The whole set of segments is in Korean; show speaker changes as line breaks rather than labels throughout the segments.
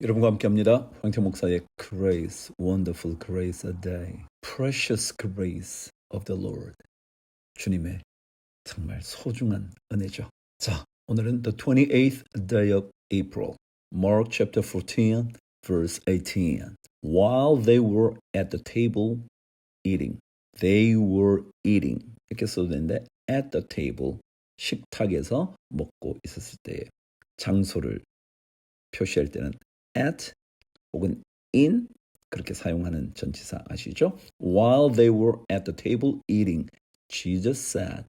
여러분과 함께합니다. 황태 목사의 Grace, Wonderful Grace a Day, Precious Grace of the Lord. 주님의 정말 소중한 은혜죠. 자, 오늘은 the 28th day of April, Mark chapter 14, verse 18. While they were at the table eating, they were eating. 이렇게 써도 되는데 at the table, 식탁에서 먹고 있었을 때 장소를 표시할 때는 at 혹은 in 그렇게 사용하는 전치사 아시죠? While they were at the table eating, Jesus said,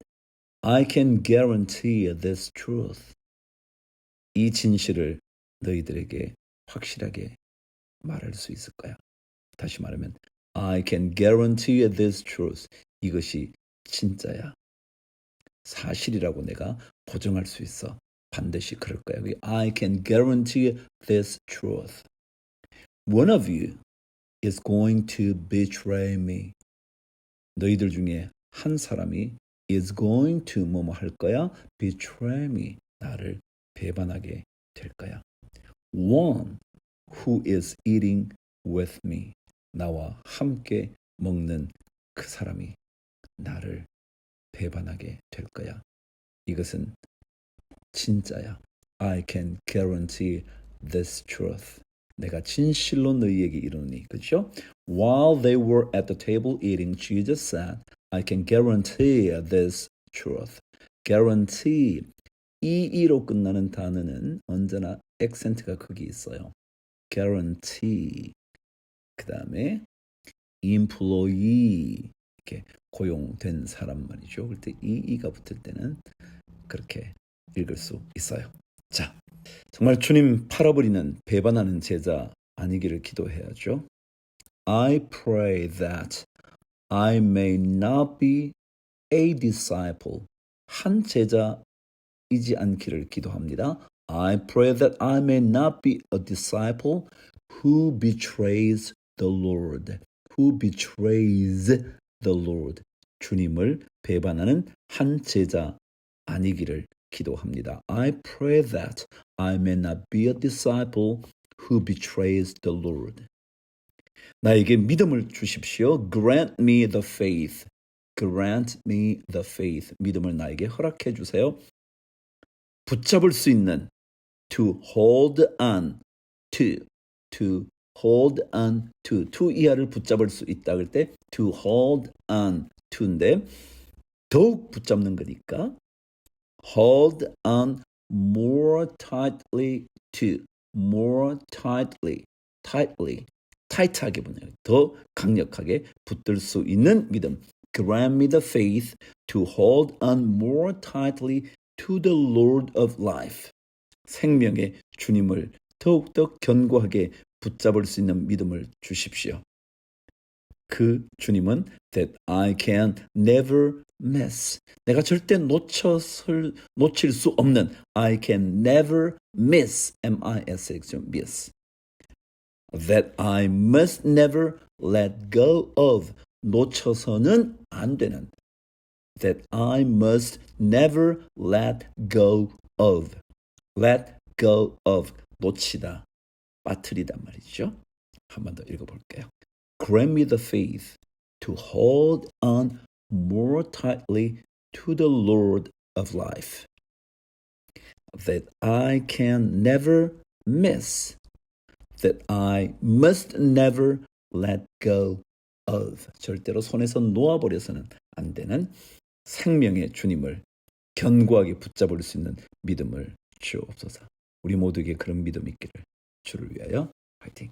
I can guarantee this truth. 이 진실을 너희들에게 확실하게 말할 수 있을 거야. 다시 말하면 I can guarantee this truth. 이것이 진짜야. 사실이라고 내가 보증할 수 있어. 반드시 그럴 거야. I can guarantee this truth. One of you is going to betray me. 너희들 중에 한 사람이 is going to 뭐뭐 할 거야? betray me. 나를 배반하게 될 거야. One who is eating with me. 나와 함께 먹는 그 사람이 나를 배반하게 될 거야. 이것은 진짜야. I can guarantee this truth. 내가 진실로 너희에게 이르노니. 그죠? While they were at the table eating, Jesus said, I can guarantee this truth. guarantee. ee로 끝나는 단어는 언제나 액센트가 거기 있어요. guarantee. 그 다음에 employee. 이렇게 고용된 사람 말이죠. 그럴 때 ee가 붙을 때는 그렇게 읽을 수 있어요. 자, 정말 주님 팔아버리는 배반하는 제자 아니기를 기도해야죠. I pray that I may not be a disciple. 한 제자이지 않기를 기도합니다. I pray that I may not be a disciple who betrays the Lord. Who betrays the Lord. 주님을 배반하는 한 제자 아니기를 기도합니다. I pray that I may not be a disciple who betrays the Lord. 나에게 믿음을 주십시오. Grant me the faith. Grant me the faith. 믿음을 나에게 허락해 주세요. 붙잡을 수 있는 to hold on to to hold on to to 이하를 붙잡을 수 있다 그럴 때 to hold on to인데 더욱 붙잡는 거니까 hold on more tightly to more tightly tightly 타이트하게 보내요. 더 강력하게 붙들 수 있는 믿음. Grant me the faith to hold on more tightly to the Lord of life. 생명의 주님을 더욱더 견고하게 붙잡을 수 있는 믿음을 주십시오. 그 주님은 that I can never miss. 내가 절대 놓쳤을, 놓칠 수 없는 I can never miss. M-I-S-X, miss. That I must never let go of. 놓쳐서는 안 되는. That I must never let go of. Let go of. 놓치다. 빠뜨리다 말이죠. 한 번 더 읽어볼게요. Grant me the faith to hold on more tightly to the Lord of life, that I can never miss, that I must never let go of. 절대로 손에서 놓아버려서는 안 되는 생명의 주님을 견고하게 붙잡을 수 있는 믿음을 주옵소서. 우리 모두에게 그런 믿음 있기를 주를 위하여 화이팅!